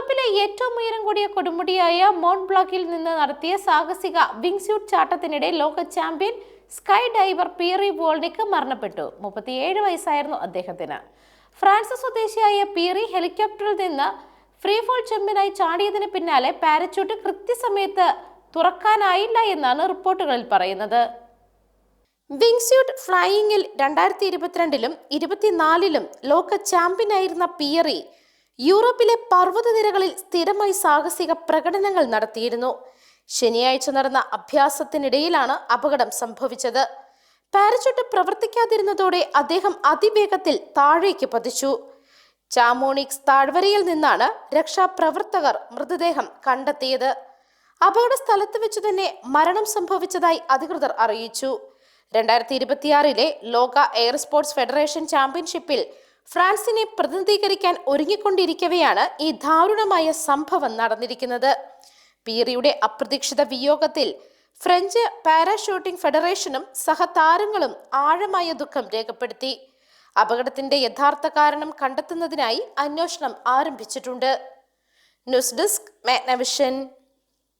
യൂറോപ്പിലെ ഏറ്റവും ഉയരം കൂടിയ കൊടുമുടിയായ മോണ്ട് ബ്ലോക്കിൽ നിന്ന് നടത്തിയ സാഹസിക വിങ്സ്യൂട്ട് ചാട്ടത്തിനിടെ ലോക ചാമ്പ്യൻ സ്കൈ ഡൈവർ പീറി വോൾനിക്ക് മരണപ്പെട്ടു. മുപ്പത്തിയേഴ് വയസ്സായിരുന്നു അദ്ദേഹത്തിന്. ഫ്രാൻസ് സ്വദേശിയായ പീറി ഹെലികോപ്റ്ററിൽ നിന്ന് ഫ്രീ ഫോൾ ചെമ്പിനായി ചാടിയതിന് പിന്നാലെ പാരച്യൂട്ട് കൃത്യസമയത്ത് തുറക്കാനായില്ല എന്നാണ് റിപ്പോർട്ടുകളിൽ പറയുന്നത്. വിങ്സ്യൂട്ട് ഫ്ലൈയിങ്ങിൽ രണ്ടായിരത്തി ഇരുപത്തിരണ്ടിലും ഇരുപത്തിനാലിലും ലോക ചാമ്പ്യനായിരുന്ന പിയറി യൂറോപ്പിലെ പർവതനിരകളിൽ സ്ഥിരമായി സാഹസിക പ്രകടനങ്ങൾ നടത്തിയിരുന്നു. ശനിയാഴ്ച നടന്ന അഭ്യാസത്തിനിടയിലാണ് അപകടം സംഭവിച്ചത്. പാരച്യൂട്ട് പ്രവർത്തിക്കാതിരുന്നതോടെ അദ്ദേഹം അതിവേഗത്തിൽ താഴേക്ക് പതിച്ചു. ചാമോണിക്സ് താഴ്വരയിൽ നിന്നാണ് രക്ഷാപ്രവർത്തകർ മൃതദേഹം കണ്ടെത്തിയത്. അപകട സ്ഥലത്ത് വെച്ച് തന്നെ മരണം സംഭവിച്ചതായി അധികൃതർ അറിയിച്ചു. രണ്ടായിരത്തി ഇരുപത്തിയാറിലെ ലോക എയർ സ്പോർട്സ് ഫെഡറേഷൻ ചാമ്പ്യൻഷിപ്പിൽ ഫ്രാൻസിനെ പ്രതിനിധീകരിക്കാൻ ഒരുങ്ങിക്കൊണ്ടിരിക്കവെയാണ് ഈ ദാരുണമായ സംഭവം നടന്നിരിക്കുന്നത്. പീറിയുടെ അപ്രതീക്ഷിത വിയോഗത്തിൽ ഫ്രഞ്ച് പാരാഷൂട്ടിംഗ് ഫെഡറേഷനും സഹതാരങ്ങളും ആഴമായ ദുഃഖം രേഖപ്പെടുത്തി. അപകടത്തിന്റെ യഥാർത്ഥ കാരണം കണ്ടെത്തുന്നതിനായി അന്വേഷണം ആരംഭിച്ചിട്ടുണ്ട്. News desk Magnavision.